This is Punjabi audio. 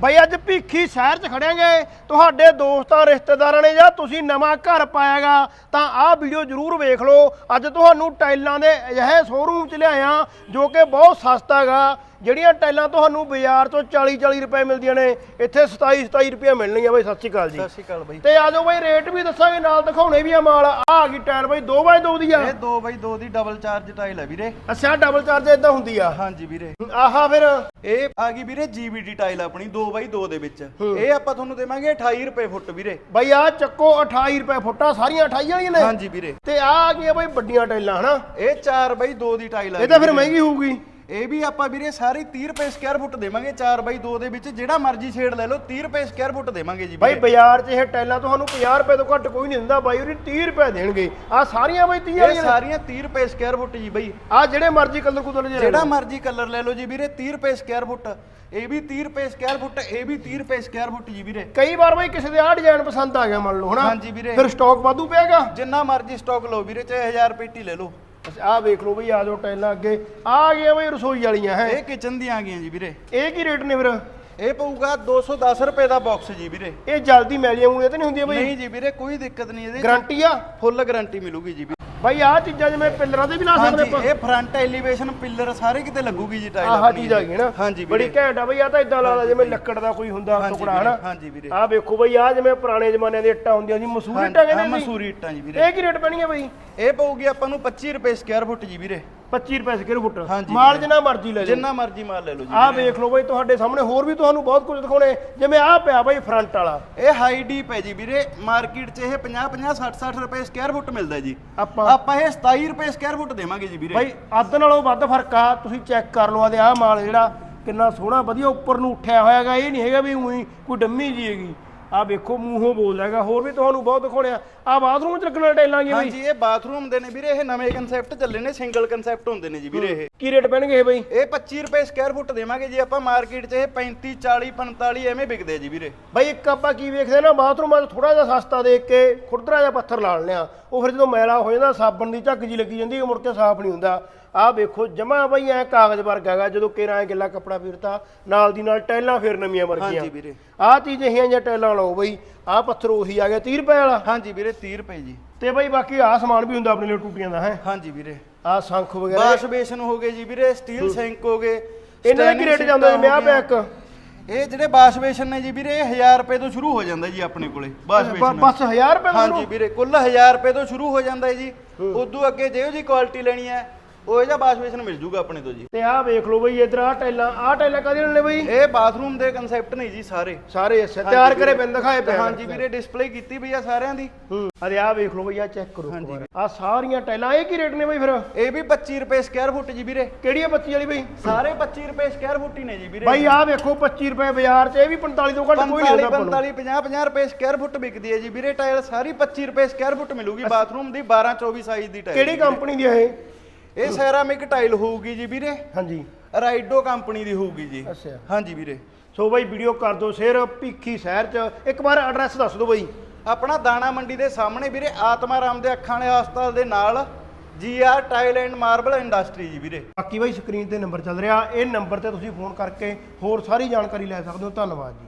ਬਈ ਅੱਜ ਭੀਖੀ ਸ਼ਹਿਰ 'ਚ ਖੜਿਆਂਗੇ। ਤੁਹਾਡੇ ਦੋਸਤਾਂ, ਰਿਸ਼ਤੇਦਾਰਾਂ ਨੇ ਜਾਂ ਤੁਸੀਂ ਨਵਾਂ ਘਰ ਪਾਇਆਗਾ, ਤਾਂ ਆਹ ਵੀਡੀਓ ਜ਼ਰੂਰ ਵੇਖ ਲਓ। ਅੱਜ ਤੁਹਾਨੂੰ ਟਾਈਲਾਂ ਦੇ ਅਜਿਹੇ ਸ਼ੋਰੂਮ 'ਚ ਲਿਆਇਆ, ਜੋ ਕਿ ਬਹੁਤ ਸਸਤਾ ਹੈਗਾ ਜਿਹੜੀਆਂ ਟਾਈਲਾਂ ਤੁਹਾਨੂੰ ਬਾਜ਼ਾਰ ਤੋਂ 40 40 ਰੁਪਏ ਮਿਲਦੀਆਂ ਨੇ ਇੱਥੇ 27 27 ਰੁਪਏ ਮਿਲਣਗੀਆਂ ਬਈ ਸਤਿ ਸ਼੍ਰੀ ਅਕਾਲ ਜੀ। ਸਤਿ ਸ਼੍ਰੀ ਅਕਾਲ ਬਾਈ। ਤੇ ਆ ਜਾਓ ਬਈ ਰੇਟ ਵੀ ਦੱਸਾਂਗੇ ਨਾਲ ਦਿਖਾਉਣੇ ਵੀ ਆ ਮਾਲ। ਆ ਆ ਗਈ ਟਾਇਰ ਬਈ 2x2 ਦੀ ਆ। ਇਹ 2 ਬਾਈ 2 ਦੀ ਡਬਲ ਚਾਰਜ ਟਾਈਲ ਹੈ ਵੀਰੇ। ਅੱਛਾ ਡਬਲ ਚਾਰਜ ਇਦਾਂ ਹੁੰਦੀ ਆ। ਹਾਂਜੀ ਵੀਰੇ। ਆਹਾ ਫਿਰ। ਇਹ ਆ ਗਈ ਵੀਰੇ GBD ਟਾਈਲ ਆਪਣੀ 2 ਬਾਈ 2 ਦੇ ਵਿੱਚ। ਇਹ ਆਪਾਂ ਤੁਹਾਨੂੰ ਦੇਵਾਂਗੇ 28 ਰੁਪਏ ਫੁੱਟ ਵੀਰੇ। ਬਈ ਆ ਚੱਕੋ 28 ਰੁਪਏ ਫੁੱਟਾ ਸਾਰੀਆਂ 28 ਵਾਲੀਆਂ ਨੇ। ਹਾਂਜੀ ਵੀਰੇ। ਤੇ ਆ ਆ ਗਈਆਂ ਬਈ ਵੱਡੀਆਂ ਟਾਈਲਾਂ ਹਨਾ? ਇਹ 4 ਬਾਈ 2 ਦੀ ਟਾਈਲ ਹੈ ਇਹ ਤਾਂ ਫਿਰ ਮਹਿੰਗੀ ਹੋਊਗੀ। ਇਹ ਵੀ ਆਪਾਂ ਵੀਰੇ ਸਾਰੀ 30 ਰੁਪਏ ਸਕੁਅਰ ਫੁੱਟ ਦੇਵਾਂਗੇ 4 ਬਾਈ 2 ਦੇ ਵਿੱਚ ਜਿਹੜਾ ਮਰਜ਼ੀ ਸ਼ੇਡ ਲੈ ਲਓ 30 ਰੁਪਏ ਸਕੁਅਰ ਫੁੱਟ ਦੇਵਾਂਗੇ ਜੀ ਬਾਈ ਬਾਜ਼ਾਰ 'ਚ ਇਹ ਟਾਈਲਾਂ ਤੁਹਾਨੂੰ 50 ਰੁਪਏ ਤੋਂ ਘੱਟ ਕੋਈ ਨਹੀਂ ਦਿੰਦਾ ਬਾਈ ਉਹਦੀ 30 ਰੁਪਏ ਦੇਣਗੇ। ਆ ਸਾਰੀਆਂ ਬਈ 30 ਇਹ ਵਾਲੀਆਂ ਸਾਰੀਆਂ 30 ਰੁਪਏ ਸਕੁਅਰ ਫੁੱਟ ਜੀ ਬਾਈ। ਆ ਜਿਹੜੇ ਮਰਜ਼ੀ ਕਲਰ ਕੁਦਰ ਜਿਹੜੇ ਜਿਹੜਾ ਮਰਜ਼ੀ ਕਲਰ ਲੈ ਲਓ ਜੀ ਵੀਰੇ 30 ਰੁਪਏ ਸਕੁਅਰ ਫੁੱਟ ਇਹ ਵੀ 30 ਰੁਪਏ ਸਕੁਅਰ ਫੁੱਟ ਇਹ ਵੀ 30 ਰੁਪਏ ਸਕੁਅਰ ਫੁੱਟ ਜੀ ਵੀਰੇ। ਕਈ ਵਾਰ ਬਈ ਕਿਸੇ ਦੇ ਆ ਡਿਜ਼ਾਈਨ ਪਸੰਦ ਆ ਗਿਆ ਮੰਨ ਲਓ ਹਨਾ? ਹਾਂਜੀ ਵੀਰੇ। ਫਿਰ ਸਟਾਕ ਵਾਧੂ ਪਿਆਗਾ। ਜਿੰਨਾ ਮਰਜ਼ੀ ਸਟਾਕ ਲਓ ਵੀਰੇ ਚਾਹੇ 1000 ਪੇਟੀ ਲੈ ਲਓ। ਆ ਵੇਖ ਲਓ ਬਈ ਆ ਜਾਓ ਟਾਈਲਾਂ ਅੱਗੇ। ਆ ਗਈਆਂ ਬਈ ਰਸੋਈ ਵਾਲੀਆਂ ਹੈ। ਇਹ ਕਿਚਨ ਦੀਆਂ ਆ ਗਈਆਂ ਜੀ ਵੀਰੇ। ਇਹ ਕੀ ਰੇਟ ਨੇ ਫਿਰ? ਇਹ ਪਊਗਾ 210 ਰੁਪਏ ਦਾ ਬਾਕਸ ਜੀ ਵੀਰੇ। ਇਹ ਜਲਦੀ ਮੈਲੀਆਂ ਮੂਲੀਆਂ ਤਾਂ ਨਹੀਂ ਹੁੰਦੀਆਂ ਬਈ? ਨਹੀਂ ਜੀ ਵੀਰੇ ਕੋਈ ਦਿੱਕਤ ਨਹੀਂ ਇਹਦੇ ਗਾਰੰਟੀ ਆ? ਫੁੱਲ ਗਾਰੰਟੀ ਮਿਲੂਗੀ ਜੀ ਵੀਰੇ। ਬਾਈ ਆ ਚੀਜ਼ਾਂ ਜਿਵੇਂ ਪਿੱਲਰਾਂ ਤੇ ਵੀ ਲਾ ਸਕਦੇ ਹਾਂਜੀ ਇਹ ਫਰੰਟ ਐਲੀਵੇਸ਼ਨ ਪਿੱਲਰ ਸਾਰੇ ਕਿਤੇ ਲੱਗੂਗੀ ਜੀ ਟਾਈਲ ਆਹ ਚੀਜ਼ ਆ ਗਈ ਨਾ। ਹਾਂਜੀ ਬੜੀ ਘੈਂਟ ਆ ਬਈ ਆ ਤਾਂ ਇਦਾਂ ਲੱਗਦਾ ਜਿਵੇਂ ਲੱਕੜ ਦਾ ਕੋਈ ਹੁੰਦਾ ਟੁਕੜਾ ਹਨਾ? ਹਾਂਜੀ ਵੀਰੇ। ਆ ਵੇਖੋ ਬਈ ਆ ਜਿਵੇਂ ਪੁਰਾਣੇ ਜ਼ਮਾਨਿਆਂ ਦੇ ਇੱਟਾਂ ਹੁੰਦੀਆਂ ਸੀ ਮਸੂਰੀ ਇੱਟਾਂ ਹਾਂ ਕਹਿੰਦੇ ਸੀ। ਮਸੂਰੀ ਇੱਟਾਂ ਜੀ ਵੀਰੇ। ਇਹ ਕੀ ਰੇਟ ਪੈਣਗੇ ਬਈ? ਇਹ ਪਊਗੀ ਆਪਾਂ ਨੂੰ 25 ਰੁਪਏ ਸਕੁਅਰ ਫੁੱਟ ਜੀ ਵੀਰੇ। 25 ਰੁਪਏ ਸਕੁਅਰ ਫੁੱਟ ਹਾਂਜੀ। ਮਾਲ। ਜਿੰਨਾ ਮਰਜ਼ੀ ਲੈ ਜਾਓ ਜਿੰਨਾ ਮਰਜ਼ੀ ਮਾਲ ਲੈ ਲਓ ਜੀ। ਆ ਵੇਖ ਲਓ ਬਈ ਤੁਹਾਡੇ ਸਾਹਮਣੇ ਹੋਰ ਵੀ ਤੁਹਾਨੂੰ ਬਹੁਤ ਕੁਝ ਦਿਖਾਉਣੇ। ਜਿਵੇਂ ਆ ਪਿਆ ਬਈ ਫਰੰਟ ਵਾਲਾ। ਇਹ ਹਾਈ ਡੀਪ ਹੈ ਜੀ ਵੀਰੇ। ਮਾਰਕੀਟ 'ਚ ਇਹ 50 50 60 60 ਰੁਪਏ ਸਕੁਅਰ ਫੁੱਟ ਮਿਲਦਾ ਜੀ। ਆਪਾਂ ਆਪਾਂ ਇਹ 27 ਰੁਪਏ ਸਕੁਅਰ ਫੁੱਟ ਦੇਵਾਂਗੇ ਜੀ ਵੀਰੇ। ਬਈ ਅੱਧ ਨਾਲੋਂ ਵੱਧ ਫ਼ਰਕ ਆ। ਤੁਸੀਂ ਚੈੱਕ ਕਰ ਲਓ ਆਦੇ ਆ ਮਾਲ ਜਿਹੜਾ ਕਿੰਨਾ ਸੋਹਣਾ ਵਧੀਆ ਉੱਪਰ ਨੂੰ ਉੱਠਿਆ ਹੋਇਆਗਾ। ਇਹ ਨਹੀਂ ਹੈਗਾ ਵੀ ਉਹੀ ਕੋਈ ਡੰਮੀ ਜੀ ਹੈਗੀ। ਆ ਵੇਖੋ ਮੂੰਹੋਂ ਬੋਲਦਾ ਹੈਗਾ ਹੋਰ ਵੀ ਤੁਹਾਨੂੰ ਬਹੁਤ ਦਿਖਾਉਣੇ ਆ। ਬਾਥਰੂਮ ਚ ਲੱਗਣ ਵਾਲੇ ਟਾਈਲਾਂ ਕੀ ਬਈ। ਹਾਂਜੀ ਇਹ ਬਾਥਰੂਮ ਦੇ ਨੇ ਵੀਰੇ ਇਹ ਨਵੇਂ ਕਨਸੈਪਟ ਚੱਲੇ ਨੇ ਸਿੰਗਲ ਕਨਸੈਪਟ ਹੁੰਦੇ ਨੇ ਜੀ ਵੀਰੇ ਇਹ। ਕੀ ਰੇਟ ਪੈਣਗੇ ਇਹ ਬਈ? ਇਹ 25 ਰੁਪਏ ਸਕੁਅਰ ਫੁੱਟ ਦੇਵਾਂਗੇ ਜੀ ਆਪਾਂ ਮਾਰਕੀਟ 'ਚ ਇਹ 35 40 45 ਐਵੇਂ ਵਿਕਦੇ ਜੀ ਵੀਰੇ। ਬਈ ਇੱਕ ਆਪਾਂ ਕੀ ਵੇਖਦੇ ਨਾ ਬਾਥਰੂਮਾਂ 'ਚ ਥੋੜਾ ਜਿਹਾ ਸਸਤਾ ਦੇਖ ਕੇ ਖੁਰਦਰਾ ਜਿਹਾ ਪੱਥਰ ਲਾ ਲੈਂਦੇ ਆ। ਉਹ ਫਿਰ ਜਦੋਂ ਮੈਲਾ ਹੋ ਜਾਂਦਾ ਸਾਬਣ ਦੀ ਝੱਗ ਜੀ ਲੱਗੀ ਜਾਂਦੀ ਹੈ ਮੁੜ ਕੇ ਸਾਫ਼ ਨਹੀਂ ਹੁੰਦਾ। ਆਹ ਵੇਖੋ ਜਮਾ ਬਈ ਐ ਕਾਗਜ਼ ਵਰਗਾ ਹੈਗਾ ਜਦੋਂ ਕੇਰਾਂ ਗਿੱਲਾ ਕੱਪੜਾ ਫੇਰਤਾ ਨਾਲ ਦੀ ਨਾਲ ਟਾਈਲਾਂ ਫੇਰ ਨਵੀਆਂ ਵਰਗੀਆਂ। ਹਾਂਜੀ ਵੀਰੇ। ਆਹ ਚੀਜ਼ ਇਹੀਆਂ ਜਿਹੀਆਂ ਟਾਈਲਾਂ ਲਾਓ ਬਈ ਆਹ ਪੱਥਰ ਉਹੀ ਆ ਗਿਆ 30 ਰੁਪਏ ਵਾਲਾ। ਹਾਂਜੀ ਵੀਰੇ 30 ਰੁਪਏ ਜੀ। ਤੇ ਬਈ ਬਾਕੀ ਆਹ ਸਮਾਨ ਵੀ ਹੁੰਦਾ ਆਪਣੇ ਲਈ ਟੂਟੀਆਂ ਦਾ ਹੈ। ਹਾਂਜੀ ਵੀਰੇ। ਆਹ ਸ਼ੰਖ ਵਗੈਰਾ। ਵਾਸ਼ ਬੇਸਨ ਹੋ ਗਏ ਜੀ ਵੀਰੇ ਸਟੀਲ ਸਿੰਕ ਹੋ ਗਏ ਇਹਨਾਂ ਦਾ ਕੀ ਰੇਟ ਜਾਂਦਾ ਜੀ ਵਿਆਹ। ਇੱਕ ਇਹ ਜਿਹੜੇ ਵਾਸ਼ ਬੇਸਨ ਨੇ ਜੀ ਵੀਰੇ ਇਹ 1000 ਰੁਪਏ ਤੋਂ ਸ਼ੁਰੂ ਹੋ ਜਾਂਦਾ ਜੀ ਆਪਣੇ ਕੋਲੇ ਵਾਸ਼ ਬੇਸਨ। ਬਸ 1000 ਰੁਪਏ ਦਾ ਹਾਂਜੀ ਵੀਰੇ ਕੁੱਲ 1000 ਰੁਪਏ ਤੋਂ ਸ਼ੁਰੂ ਹੋ ਜਾਂਦਾ ਹੈ। ਜੀ ਉਦੋਂ ਅੱਗੇ ਜਿਹੋ ਜੀ ਕੁਆਲਿਟੀ ਲੈਣੀ ਹੈ ਉਹ ਜਿਹਾ ਵਾਸ਼ ਬੇਸਨ ਮਿਲ ਜੂਗਾ ਆਪਣੇ ਤੋਂ ਜੀ। ਤੇ ਆਹ ਵੇਖ ਲਓ ਬਈ ਇਧਰ ਆਹ ਟਾਈਲਾਂ ਆਹ ਟਾਈਲਾਂ ਕਾਹਦੀਆਂ ਨੇ ਬਈ? ਇਹ ਬਾਥਰੂਮ ਦੇ ਕਨਸੈਪਟ ਨਹੀਂ ਜੀ ਸਾਰੇ। ਸਾਰੇ ਅੱਛਾ ਤਿਆਰ ਕਰੇ ਪੈਨ ਦਿਖਾਏ ਪਏ ਹਾਂਜੀ ਵੀਰੇ ਡਿਸਪਲੇ ਕੀਤੀ ਪਈ ਆ ਸਾਰਿਆਂ ਦੀ। ਹੂੰ ਅਰੇ ਆਹ ਵੇਖ ਲਓ ਬਈ ਆਹ ਚੈੱਕ ਕਰੋ। ਹਾਂਜੀ। ਆ ਸਾਰੀਆਂ ਟਾਈਲਾਂ ਇਹ ਕੀ ਰੇਟ ਨੇ ਬਈ ਫਿਰ? ਇਹ ਵੀ 25 ਰੁਪਏ ਸਕੁਅਰ ਫੁੱਟ ਜੀ ਵੀਰੇ। ਕਿਹੜੀ ਆ 25 ਵਾਲੀ ਬਈ? ਸਾਰੇ 25 ਰੁਪਏ ਸਕੁਅਰ ਫੁੱਟ ਹੀ ਨੇ ਜੀ ਵੀਰੇ। ਬਈ ਆਹ ਵੇਖੋ 25 ਰੁਪਏ ਬਾਜ਼ਾਰ 'ਚ ਇਹ ਵੀ 45 ਤੋਂ ਘੱਟ ਕੋਈ ਨਹੀਂ 45 ਹੁੰਦਾ ਆਪਾਂ ਨੂੰ। 45 50 50 ਰੁਪਏ ਸਕੁਅਰ ਫੁੱਟ ਵਿਕਦੀ ਹੈ ਜੀ ਵੀਰੇ ਟਾਇਲ ਸਾਰੀ 25 ਰੁਪਏ ਸਕੁਅਰ ਫੁੱਟ ਮਿਲੂਗੀ ਬਾਥਰੂਮ ਦੀ 12 24 ਸਾਈਜ਼ ਦੀ ਟਾਇਲ ਕਿਹੜੀ ਕੰਪਨੀ ਦੀ ਆ ਇਹ? ਇਹ ਸੈਰਾਮਿਕ ਟਾਈਲ ਹੋਊਗੀ ਜੀ ਵੀਰੇ। ਹਾਂਜੀ। ਰਾਈਡੋ ਕੰਪਨੀ ਦੀ ਹੋਊਗੀ ਜੀ। ਅੱਛਾ। ਹਾਂਜੀ ਵੀਰੇ। ਸੋ ਬਈ ਵੀਡੀਓ ਕਰ ਦਿਓ ਸ਼ੇਅਰ ਭੀਖੀ ਸ਼ਹਿਰ 'ਚ। ਇੱਕ ਵਾਰ ਐਡਰੈਸ ਦੱਸ ਦਿਓ ਬਈ। ਆਪਣਾ ਦਾਣਾ ਮੰਡੀ ਦੇ ਸਾਹਮਣੇ ਵੀਰੇ ਆਤਮਾ ਰਾਮ ਦੇ ਅੱਖਾਂ ਵਾਲੇ ਹਸਪਤਾਲ ਦੇ ਨਾਲ GR tile and marble industry ਜੀ ਵੀਰੇ। ਬਾਕੀ ਬਈ ਸਕਰੀਨ ਤੇ ਨੰਬਰ ਚੱਲ ਰਿਹਾ। ਇਹ ਨੰਬਰ ਤੇ ਤੁਸੀਂ ਫੋਨ ਕਰਕੇ ਹੋਰ ਸਾਰੀ ਜਾਣਕਾਰੀ ਲੈ ਸਕਦੇ ਹੋ। ਧੰਨਵਾਦ ਜੀ।